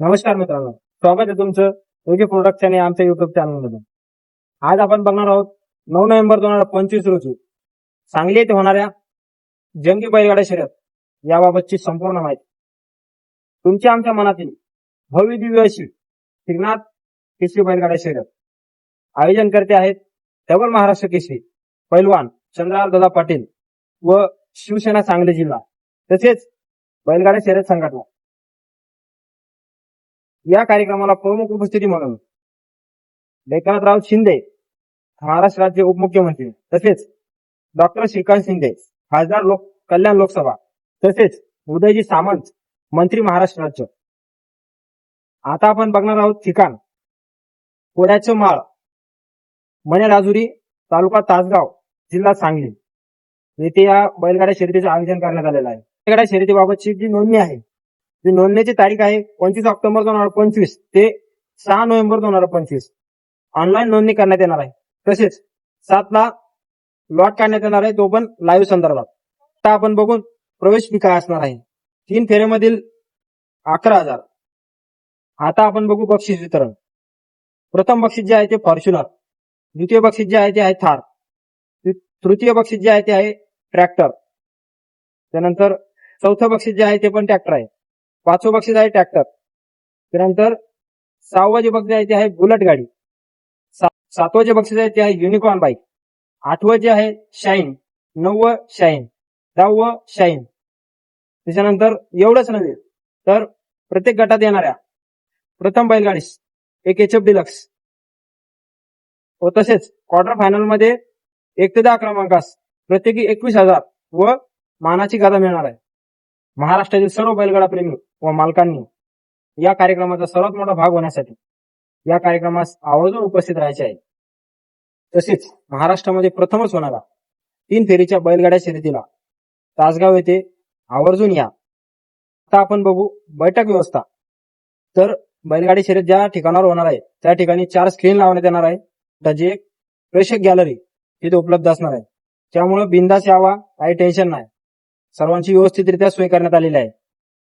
नमस्कार मित्रांनो. स्वागत आहे तुमचं योगी प्रोडक्ट आणि आमच्या युट्यूब चॅनलमध्ये आज आपण बघणार आहोत नऊ नोव्हेंबर दोन हजार पंचवीस रोजी सांगली येथे होणाऱ्या जंगी बैलगाड्या शर्यत याबाबतची संपूर्ण माहिती. तुमच्या आमच्या मनातील भव्य दिव्य अशी श्रीनाथ केसरी बैलगाड्या शर्यत. आयोजन करते आहेत डबल महाराष्ट्र केसरी पैलवान चंद्रहार दादा पाटील व शिवसेना सांगली जिल्हा. तसेच बैलगाड्या शर्यत संघटना. या कार्यक्रमाला प्रमुख उपस्थिती म्हणून एकनाथराव शिंदे महाराष्ट्र राज्य उपमुख्यमंत्री तसेच डॉक्टर श्रीकांत शिंदे खासदार लोक कल्याण लोकसभा तसेच उदयजी सामंत मंत्री महाराष्ट्र राज्य. आता आपण बघणार आहोत ठिकाण. कोड्याचं माळ मणेराजुरी तालुका तासगाव जिल्हा सांगली. येथे या बैलगाड्या शर्यतीचं आयोजन करण्यात आलेलं आहे. बैलगाड्या शर्यतीबाबतची जी नोंदणी आहे जी नोंदणीची तारीख आहे पंचवीस ऑक्टोबर दोन हजार पंचवीस ते सहा नोव्हेंबर दोन हजार पंचवीस. ऑनलाईन नोंदणी करण्यात येणार आहे. तसेच सातला लॉट काढण्यात येणार आहे तो पण लाईव्ह संदर्भात. आता आपण बघून प्रवेश फी काय असणार आहे. तीन फेऱ्यामधील अकरा हजार. आता आपण बघू बक्षीस वितरण. प्रथम बक्षीस जे आहे ते फॉर्च्युनर द्वितीय बक्षीस जे आहे ते आहे थार. तृतीय बक्षीस जे आहे ते आहे ट्रॅक्टर त्यानंतर चौथं बक्षीस जे आहे ते पण ट्रॅक्टर आहे. पाचवं बक्षीस आहे ट्रॅक्टर त्यानंतर सहावं जे बक्षीस आहे ते आहे बुलेट गाडी. सातवं जे बक्षीस आहे ते आहे युनिकॉर्न बाईक आठवं जे आहे शाईन नववं शाईन दहावं शाईन त्याच्यानंतर एवढंच नव्हे तर प्रत्येक गटात येणाऱ्या प्रथम बैलगाडीस एक एच एफ डिलक्स व तसेच क्वार्टर फायनलमध्ये एक ते दहा क्रमांकास प्रत्येकी एकवीस हजार व मानाची गादा मिळणार आहे. महाराष्ट्रातील सर्व बैलगाडा प्रेमी व मालकांनी या कार्यक्रमाचा सर्वात मोठा भाग होण्यासाठी या कार्यक्रमास आवर्जून उपस्थित राहायचे आहे. तसेच महाराष्ट्रामध्ये प्रथमच होणारा तीन फेरीच्या बैलगाड्या शर्यतीला तासगाव येथे आवर्जून या. आता आपण बघू बैठक व्यवस्था. तर बैलगाडी शर्यत ज्या ठिकाणावर होणार आहे त्या ठिकाणी चार स्क्रीन लावण्यात येणार आहे. त्याची एक प्रेक्षक गॅलरी तिथे उपलब्ध असणार आहे. त्यामुळे बिंदास यावा काही टेन्शन नाही. सर्वांची व्यवस्थितरित्या सोय करण्यात आलेली आहे.